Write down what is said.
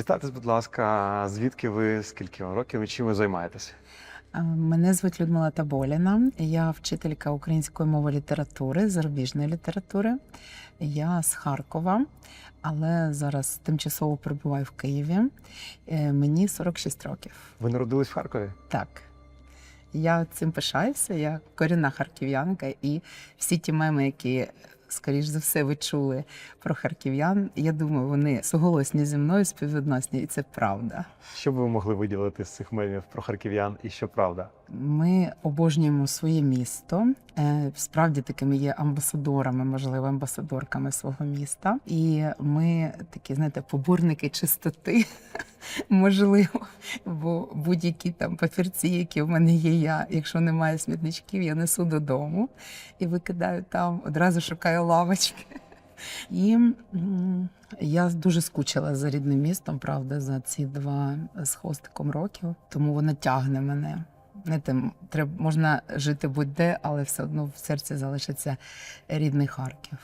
Представтесь, будь ласка, звідки ви, скільки вам років і чим ви займаєтеся? Е, Мене звуть Людмила Таболіна. Я вчителька української мови літератури, зарубіжної літератури. Я з Харкова, але зараз тимчасово перебуваю в Києві. Е, Мені 46 років. Ви народились в Харкові? Так. Я цим пишаюся, я корінна харків'янка, і всі ті меми, які, скоріш за все, ви чули про харків'ян, я думаю, вони суголосні зі мною, співвідносні, і це правда. Що б ви могли виділити з цих мемів про харків'ян і що правда? Ми обожнюємо своє місто. Е, Справді такими є амбасадорами, можливо, амбасадорками свого міста. І ми такі, знаєте, поборники чистоти, можливо. Бо будь-які там папірці, які в мене є, я, якщо немає смітничків, я несу додому і викидаю там, одразу шукаю лавочки. І я дуже скучила за рідним містом, правда, за ці два з хвостиком років, тому воно тягне мене. Знаєте, треба можна жити будь-де, але все одно в серці залишиться рідний Харків.